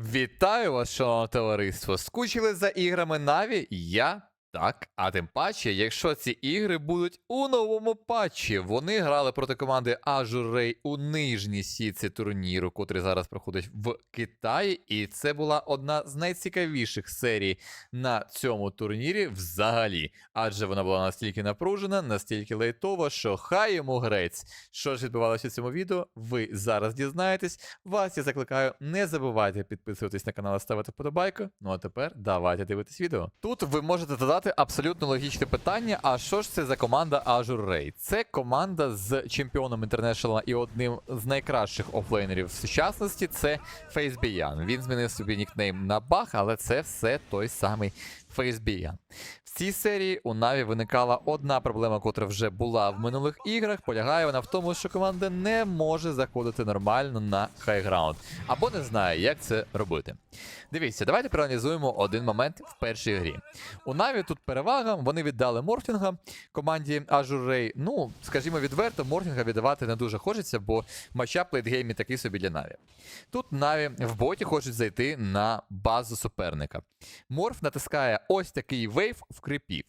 Вітаю вас, шановне товариство! Скучили за іграми Наві? Я так. А тим паче, якщо ці ігри будуть у новому патчі, вони грали проти команди Azure Ray у нижній сітці турніру, котрий зараз проходить в Китаї. І це була одна з найцікавіших серій на цьому турнірі взагалі. Адже вона була настільки напружена, настільки лейтова, що хай йому грець. Що ж відбувалося в цьому відео, ви зараз дізнаєтесь. Вас я закликаю, не забувайте підписуватись на канал, і ставити вподобайку. Ну а тепер давайте дивитись відео. Тут ви можете задати абсолютно логічне питання: а що ж це за команда Azure Ray? Це команда з чемпіоном інтернешнала і одним з найкращих офлейнерів в сучасності. Це Фейсбіян. Він змінив собі нікнейм на Бах, але це все той самий FaceBeyan. В цій серії у Наві виникала одна проблема, котра вже була в минулих іграх. Полягає вона в тому, що команда не може заходити нормально на хайграунд або не знає, як це робити. Дивіться, давайте проаналізуємо один момент в першій грі. У Наві тут перевага, вони віддали Морфінга команді Azure Ray. Ну, скажімо відверто, Морфінга віддавати не дуже хочеться, бо матчап лейтгеймі такий собі для Наві. Тут Наві в боті хочуть зайти на базу суперника. Морф натискає ось такий вейв в крипів.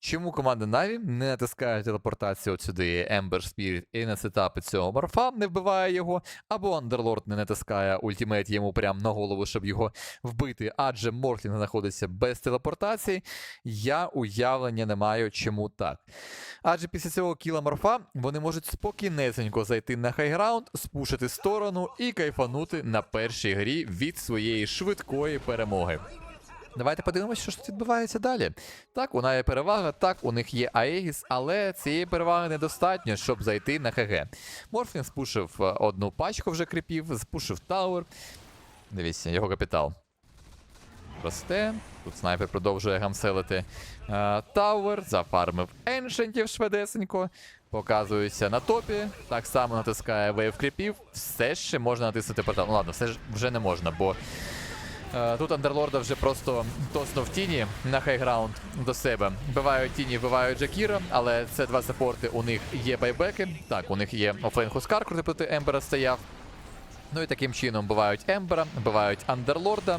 Чому команда Наві не натискає телепортацію от сюди Ember Spirit і на сетапи цього морфа не вбиває його, або Underlord не натискає ультимейт йому прямо на голову, щоб його вбити, адже Морфлінг знаходиться без телепортації. Я уявлення не маю, чому так. Адже після цього кіла морфа вони можуть спокійнесенько зайти на хайграунд, спушити сторону і кайфанути на першій грі від своєї швидкої перемоги. Давайте подивимося, що ж тут відбувається далі. Так, у є перевага, так, у них є Аегіс, але цієї переваги недостатньо, щоб зайти на ХГ. Морфін спушив е, одну пачку вже кріпів, спушив Тауер. Дивіться, його капітал. Росте. Тут снайпер продовжує гамселити е, Тауер, зафармив еншентів швидесенько. Показується на топі. Так само натискає вейв кріпів. Все ще можна натиснути портал. Ну ладно, все ж вже не можна, бо. Е, Тут Андерлорда вже просто тоснув тіні на хайграунд до себе. Вбивають тіні, вбивають Джакіра, але це два саппорти. У них є байбеки. Так, у них є офлейн Хускар, котрий проти Ембера стояв. Ну і таким чином вбивають Ембера, вбивають Андерлорда.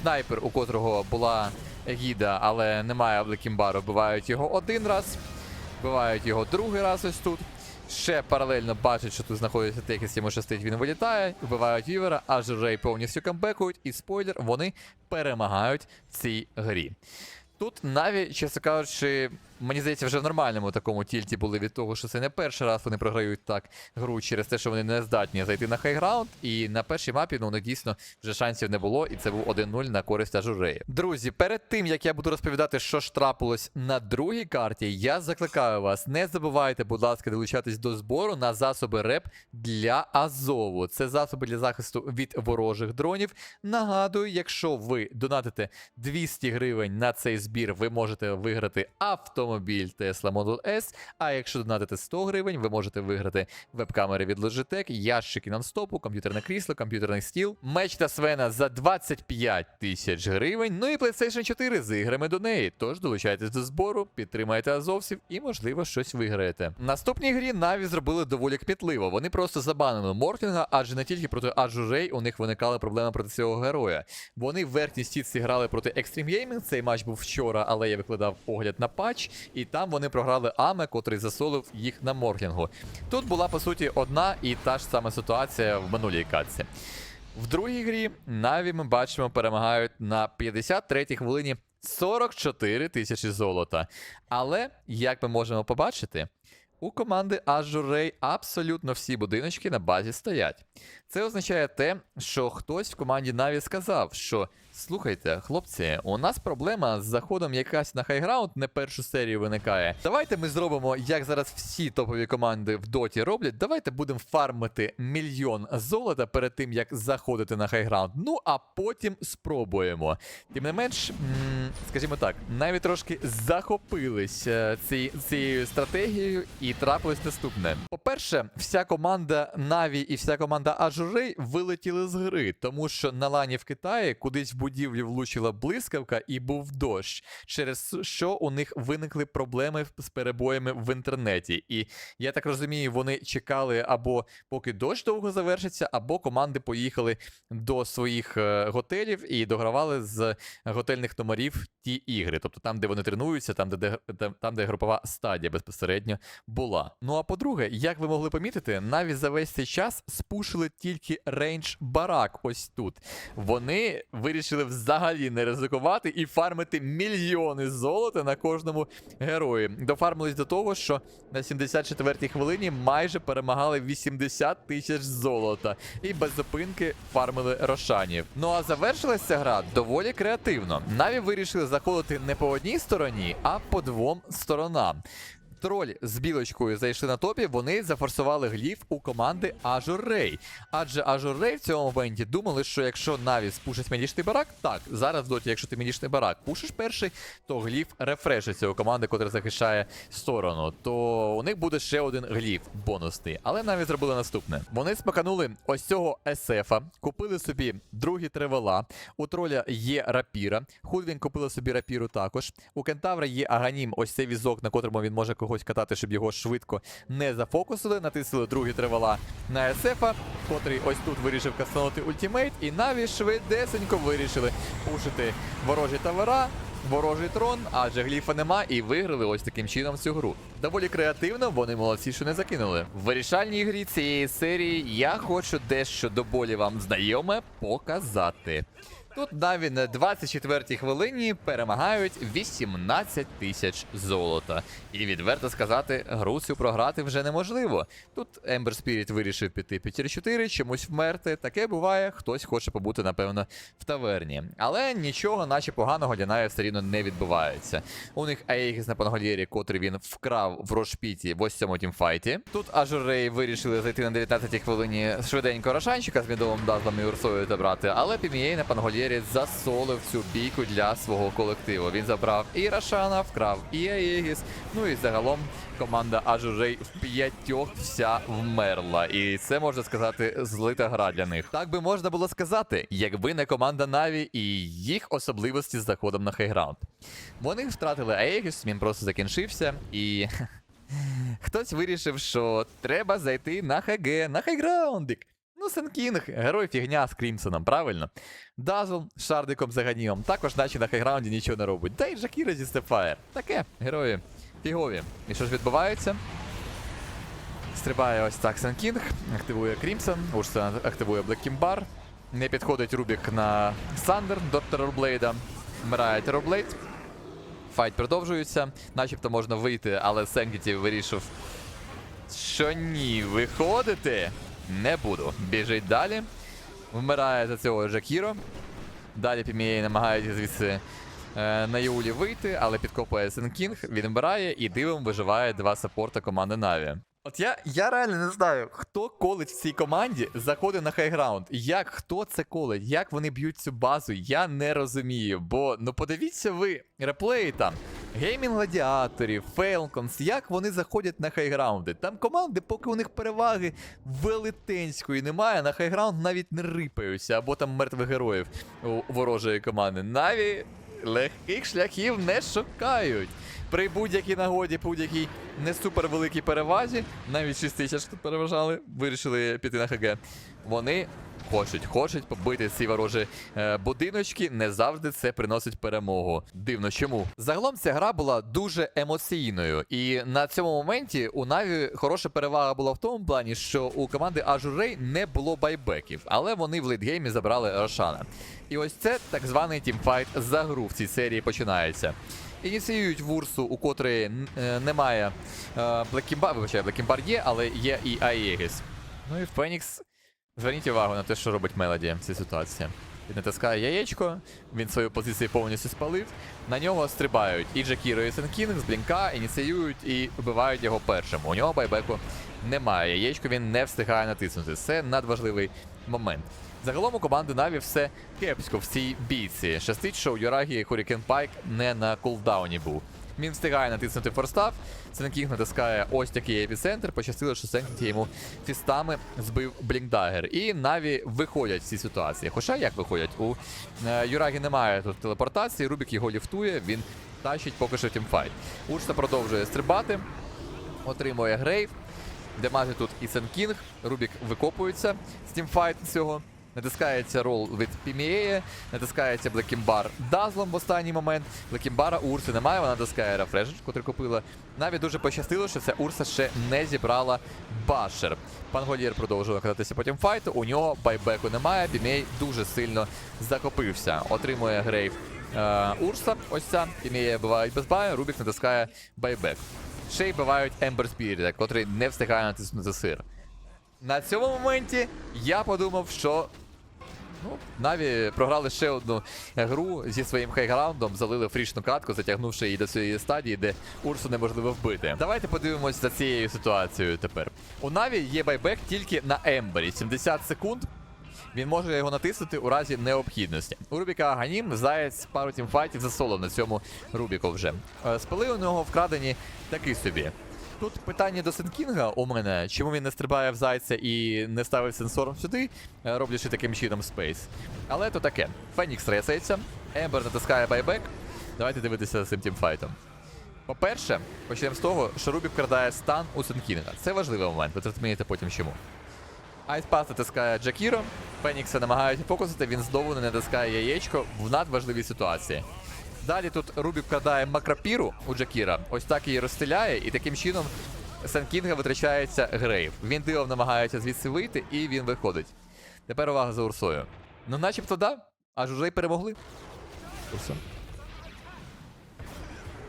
Снайпер, у котрого була гіда, але немає Блекімбару, вбивають його один раз, вбивають його другий раз ось тут. Ще паралельно бачить, що тут знаходиться Текіс, йому щастить, він вилітає, вбивають Вівера, аж Рей повністю камбекують, і спойлер, вони перемагають в цій грі. Тут Наві, чесно кажучи, мені здається, вже в нормальному такому тільті були від того, що це не перший раз вони програють так гру через те, що вони не здатні зайти на хайграунд. І на першій мапі ну, у них дійсно вже шансів не було, і це був 1-0 на користь Ажуреї. Друзі, перед тим як я буду розповідати, що ж трапилось на другій карті, я закликаю вас, не забувайте, будь ласка, долучатись до збору на засоби РЕП для Азову. Це засоби для захисту від ворожих дронів. Нагадую, якщо ви донатите 200 гривень на цей збір, ви можете виграти автомобіль Tesla Model S. А якщо донатите 100 гривень, ви можете виграти веб-камери від Logitech, ящики нонстопу, комп'ютерне крісло, комп'ютерний стіл, меч та свена за 25 тисяч гривень. Ну і PlayStation 4 з іграми до неї. Тож долучайтесь до збору, підтримайте азовців і, можливо, щось виграєте. Наступній грі Наві зробили доволі кмітливо. Вони просто забанили Морфінга, адже не тільки проти Ray у них виникали проблеми проти цього героя. Вони в верхній стітці грали проти Extreme Gaming. Цей матч був вчора, але я викладав огляд на патч, і там вони програли Аме, котрий засолив їх на Морфінгу. Тут була по суті одна і та ж сама ситуація в минулій катці. В другій грі Наві ми бачимо перемагають на 53-й хвилині 44 тисячі золота. Але, як ми можемо побачити, у команди Azure Ray абсолютно всі будиночки на базі стоять. Це означає те, що хтось в команді Наві сказав, що слухайте, хлопці, у нас проблема з заходом якась на хайграунд не першу серію виникає. Давайте ми зробимо, як зараз всі топові команди в доті роблять. Давайте будемо фармити мільйон золота перед тим, як заходити на хайграунд. Ну а потім спробуємо. Тим не менш, м, скажімо так, навіть трошки захопились е, ці- цією стратегією і трапилось наступне. По-перше, вся команда Наві і вся команда Ажурей вилетіли з гри, тому що на лані в Китаї кудись в будівлі влучила блискавка і був дощ, через що у них виникли проблеми з перебоями в інтернеті. І я так розумію, вони чекали або поки дощ довго завершиться, або команди поїхали до своїх е, готелів і догравали з готельних номерів ті ігри, тобто там, де вони тренуються, там, де, там, де групова стадія безпосередньо була. Ну а по-друге, як ви могли помітити, навіть за весь цей час спушили тільки рейндж барак ось тут. Вони вирішили взагалі не ризикувати і фармити мільйони золота на кожному герої. Дофармились до того, що на 74-й хвилині майже перемагали 80 тисяч золота і без зупинки фармили рошанів. Ну а завершилася гра доволі креативно. Наві вирішили заходити не по одній стороні, а по двом сторонам. Троль з білочкою зайшли на топі, вони зафорсували гліф у команди Azure Ray. Адже Azure Ray в цьому моменті думали, що якщо Наві спушить медічний барак, так, зараз в доті, якщо ти медічний барак пушиш перший, то гліф рефрешиться у команди, котра захищає сторону. То у них буде ще один гліф бонусний. Але Наві зробили наступне. Вони спаканули ось цього СФа, купили собі другі тревела. У троля є рапіра. Худвін купила собі рапіру також. У кентавра є аганім, ось цей візок, на котрому він може когось катати, щоб його швидко не зафокусили. Натиснули другі тревела на СФа, котрий ось тут вирішив кастанути ультимейт, і наві швидесенько вирішили пушити ворожі тавера. Ворожий трон, адже гліфа нема, і виграли ось таким чином цю гру. Доволі креативно, вони молодці, що не закинули. В вирішальній грі цієї серії я хочу дещо до болі вам знайоме показати. Тут навіть на 24-й хвилині перемагають 18 тисяч золота. І відверто сказати, гру цю програти вже неможливо. Тут Ember Spirit вирішив піти 5-4, чомусь вмерти. Таке буває, хтось хоче побути, напевно, в таверні. Але нічого, наче поганого для все рівно не відбувається. У них Аегіс на Пангольєрі, котрий він вкрав в Рошпіті в ось цьому тімфайті. Тут Ажурей вирішили зайти на 19-й хвилині швиденько Рошанчика з мідовим дазлом і Урсою забрати, але Пімієй на Пангольєрі засолив цю бійку для свого колективу. Він забрав і Рошана, вкрав і Аегіс. Ну і загалом команда Ажурей в п'ятьох вся вмерла. І це можна сказати злита гра для них. Так би можна було сказати, якби не команда Наві і їх особливості з заходом на хайграунд. Вони втратили Аегіс, він просто закінчився і. Хтось вирішив, що треба зайти на ХГ, на хайграундик. Ну, Сенкінг, герой фігня з Крімсоном, правильно? Дазл з Шардиком Заганімом також наче на хайграунді нічого не робить. Та й Жакіра зі Степфаєр. Таке, герої фігові. І що ж відбувається? Стрибає ось так Сенкінг, активує Крімсон, Урса активує Блеккімбар. Не підходить Рубік на Сандер до Терорблейда. Вмирає Терорблейд. Файт продовжується. Начебто можна вийти, але Сенкіті вирішив, що ні, виходити не буду. Біжить далі. Вмирає за цього Жакіро. Далі Пімієй намагається звідси е, на Юлі вийти, але підкопує Сенкінг, він вмирає і дивом виживає два саппорта команди Наві. От я, я реально не знаю, хто колить в цій команді, заходить на хайграунд. Як хто це колить, як вони б'ють цю базу, я не розумію. Бо ну подивіться ви реплеї там. Геймінг гладіаторів, Фейлконс, як вони заходять на хайграунди. Там команди, поки у них переваги велетенської немає, на хайграунд навіть не рипаються, або там мертвих героїв у ворожої команди. Наві легких шляхів не шукають. При будь-якій нагоді, будь-якій не супер великій перевазі, навіть 6 тисяч тут переважали, вирішили піти на ХГ. Вони хочуть, хочуть побити ці ворожі е, будиночки. Не завжди це приносить перемогу. Дивно, чому? Загалом ця гра була дуже емоційною, і на цьому моменті у Наві хороша перевага була в тому плані, що у команди Ray не було байбеків, але вони в лейтгеймі забрали Рошана. І ось це так званий тімфайт за гру в цій серії починається. Ініціюють Вурсу, у котрої е, немає е, Блекімбар, вибачаю, Блекімбар є, але є і Аєгіс. Ну і Фенікс. Зверніть увагу на те, що робить Мелоді в цій ситуації. Він натискає яєчко, він свою позицію повністю спалив. На нього стрибають і Джакіро, і Сенкінг з блінка, ініціюють і вбивають його першим. У нього байбеку немає. Яєчко він не встигає натиснути. Це надважливий момент. Загалом у команди Наві все кепсько в цій бійці. Щастить, що у Юрагі Hurricane Pike не на кулдауні був. Він встигає натиснути форстав. Сенкінг натискає ось такий епіцентр. Пощастило, що Сенкінг йому фістами збив Блінкдагер. І Наві виходять з цієї ситуації. Хоча як виходять? У е, Юрагі немає тут телепортації, Рубік його ліфтує, він тащить поки що тімфайт. Урса продовжує стрибати, отримує грейв. Демажі тут і Сенкінг. Рубік викопується з тімфайт цього. Натискається рол від Пімієє, натискається Блекімбар Дазлом в останній момент. Блекімбара у Урси немає, вона натискає рефреш, котрий купила. Навіть дуже пощастило, що ця Урса ще не зібрала башер. Пан Голєр продовжує кататися потім файту. У нього байбеку немає. Пімей дуже сильно захопився. Отримує грейв е, Урса. Ось ця. Пімеє бувають без баю, Рубік натискає байбек. Ще й бувають Ембер Спіріта, котрий не встигає натиснути сир. На цьому моменті я подумав, що ну, Наві програли ще одну гру зі своїм хайграундом, залили фрішну катку, затягнувши її до цієї стадії, де Урсу неможливо вбити. Давайте подивимось за цією ситуацією тепер. У Наві є байбек тільки на Ембері. 70 секунд. Він може його натиснути у разі необхідності. У Рубіка Аганім Заєць пару тімфайтів засолив на цьому Рубіку вже. Е, Спили у нього вкрадені такі собі. Тут питання до Сенкінга у мене, чому він не стрибає в зайця і не ставить сенсором сюди, е, роблячи таким чином спейс. Але то таке. Фенікс ресається, Ембер натискає байбек. Давайте дивитися за цим тімфайтом. По-перше, почнемо з того, що Рубік вкрадає стан у Сенкінга. Це важливий момент, ви зрозумієте потім чому. Айспас натискає Джакіро, Фенікса намагаються фокусити, він знову не натискає яєчко в надважливій ситуації. Далі тут Рубік вкладає макропіру у Джакіра, ось так її розстріляє, і таким чином Сенкінга витрачається грейв. Він дивом намагається звідси вийти, і він виходить. Тепер увага за Урсою. Ну, начебто, да, аж уже й перемогли. Урса.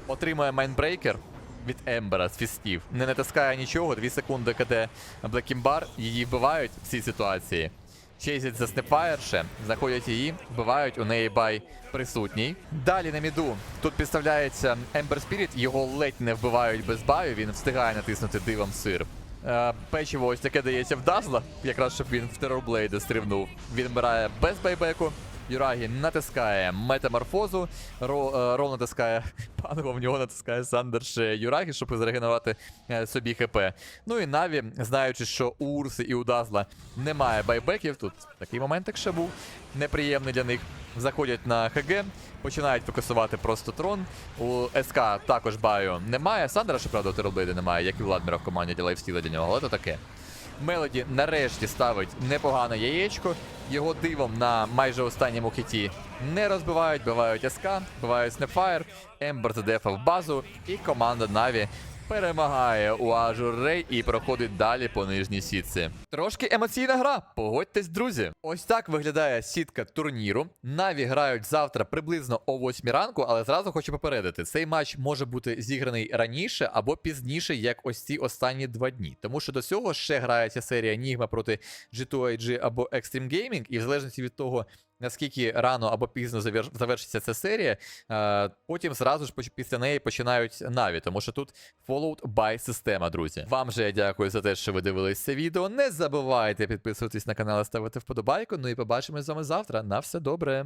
Отримує майнбрейкер від Ембера з фістів. Не натискає нічого, 2 секунди КД Блекімбар, її вбивають в цій ситуації. Чейзять за Снепфайрше, знаходять її, вбивають, у неї бай присутній. Далі на міду тут підставляється Ембер Спіріт, його ледь не вбивають без баю, він встигає натиснути дивом сир. Е, Печиво ось таке дається в Дазла, якраз щоб він в терорблейди стрибнув. Він вмирає без байбеку. Юрагі натискає метаморфозу, Ро, е, Рол натискає панго, в нього натискає Сандерш е, Юрагі, щоб зрегенерувати е, собі ХП. Ну і Наві, знаючи, що у Урси і у Дазла немає байбеків, тут такий момент ще був неприємний для них. Заходять на ХГ, починають фокусувати просто трон. У СК також баю немає. Сандера, щоправда, у Терелблейда немає, як і Владміра в команді лайфстіла для нього, але то таке. Мелоді нарешті ставить непогане яєчко. Його дивом на майже останньому хіті не розбивають, бивають СК, бивають Снепфайр, Ембер задефав базу, і команда Наві перемагає у Ажур Рей і проходить далі по нижній сітці. Трошки емоційна гра, погодьтесь, друзі. Ось так виглядає сітка турніру. Наві грають завтра приблизно о 8 ранку, але зразу хочу попередити: цей матч може бути зіграний раніше або пізніше, як ось ці останні два дні. Тому що до цього ще грається серія Нігма проти G2IG або Extreme Gaming, і в залежності від того. Наскільки рано або пізно завершиться ця серія, е, потім зразу ж після неї починають Наві, тому що тут followed by система, друзі. Вам же я дякую за те, що ви дивились це відео. Не забувайте підписуватись на канал і ставити вподобайку. Ну і побачимось з вами завтра. На все добре.